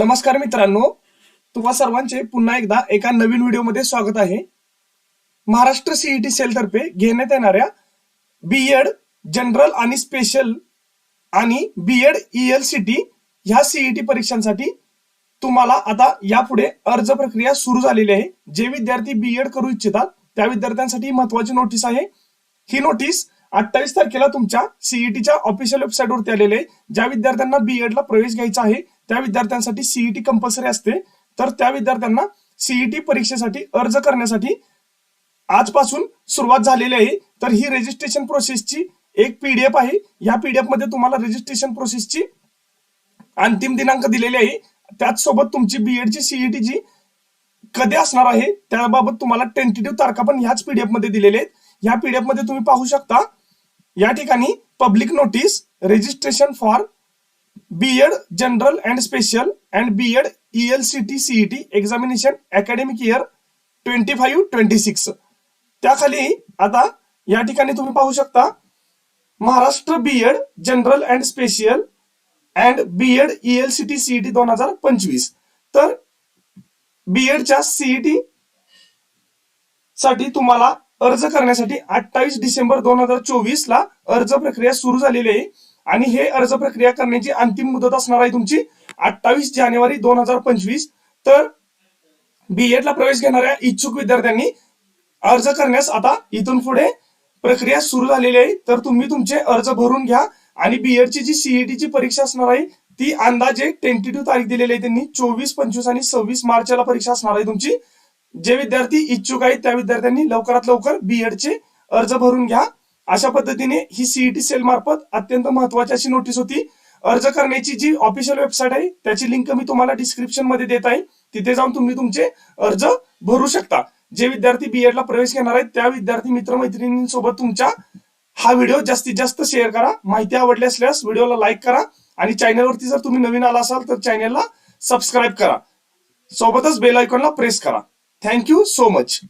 नमस्कार मित्रांनो. तुम्हा सर्वांचे पुन्हा एकदा एका नवीन व्हिडिओमध्ये स्वागत आहे. महाराष्ट्र सीईटी सेल तर्फे घेण्यात येणाऱ्या बीएड जनरल आणि स्पेशल आणि बीएड ईएल टी ह्या सीईटी परीक्षांसाठी तुम्हाला आता यापुढे अर्ज प्रक्रिया सुरू झालेली आहे. जे विद्यार्थी बीएड करू इच्छितात त्या विद्यार्थ्यांसाठी महत्वाची नोटीस आहे. ही नोटीस अठ्ठावीस तारखेला तुमच्या सीईटीच्या ऑफिशियल वेबसाईटवरती आलेले आहे. ज्या विद्यार्थ्यांना बीएड ला प्रवेश घ्यायचा आहे त्या विद्यार्थ्यांसाठी सीईटी कंपल्सरी असते. तर त्या विद्यार्थ्यांना सीईटी परीक्षेसाठी अर्ज करण्यासाठी आजपासून सुरुवात झालेली आहे. तर ही रजिस्ट्रेशन प्रोसेसची एक पीडीएफ आहे. या पीडीएफमध्ये तुम्हाला रजिस्ट्रेशन प्रोसेसची अंतिम दिनांक दिलेली आहे. त्याच सोबत तुमची बीएडची सीईटी जी कधी असणार आहे त्याबाबत तुम्हाला टेंटेटिव्ह तारखा पण ह्याच पीडीएफमध्ये दिलेल्या आहेत. या पीडीएफमध्ये तुम्ही पाहू शकता या ठिकाणी public notice registration for BEd general and special and BEd L C T CET examination academic year twenty five twenty six त्याखाली आता या ठिकाणी तुम्ही पाहू शकता Maharashtra BEd general and special and BEd L C T CET दोन हजार पंचवीस. तर बीएडच्या सीईटी साठी तुम्हाला अर्ज करण्यासाठी अठ्ठावीस डिसेंबर दोन हजार चोवीस ला अर्ज प्रक्रिया सुरू झालेली आहे. आणि हे अर्ज प्रक्रिया करण्याची अंतिम मुदत असणार आहे तुमची अठ्ठावीस जानेवारी दोन हजार पंचवीस. तर बीएड ला प्रवेश घेणाऱ्या इच्छुक विद्यार्थ्यांनी अर्ज करण्यास आता इथून पुढे प्रक्रिया सुरू झालेली आहे. तर तुम्ही तुमचे अर्ज भरून घ्या आणि बीएडची जी सीईटी ची परीक्षा असणार आहे ती अंदाजे टेंटेटिव्ह तारीख दिलेली आहे त्यांनी. चोवीस पंचवीस आणि सव्वीस मार्चला परीक्षा असणार आहे तुमची. जे विद्यार्थी इच्छुक आहेत त्या विद्यार्थ्यांनी लवकरात लवकर बी एडचे अर्ज भरून घ्या. अशा पद्धतीने ही सीईटी सेल मार्फत अत्यंत महत्वाची अशी नोटीस होती. अर्ज करण्याची जी ऑफिशियल वेबसाईट आहे त्याची लिंक मी तुम्हाला डिस्क्रिप्शनमध्ये देत आहे. तिथे जाऊन तुम्ही तुमचे अर्ज भरू शकता. जे विद्यार्थी बीएड ला प्रवेश घेणार आहेत त्या विद्यार्थी मित्रमैत्रिणींसोबत तुमच्या हा व्हिडिओ जास्तीत जास्त शेअर करा. माहिती आवडली असल्यास व्हिडिओला लाईक करा. आणि चॅनलवरती जर तुम्ही नवीन आला असाल तर चॅनलला सबस्क्राईब करा. सोबतच बेल आयकॉनला प्रेस करा. Thank you so much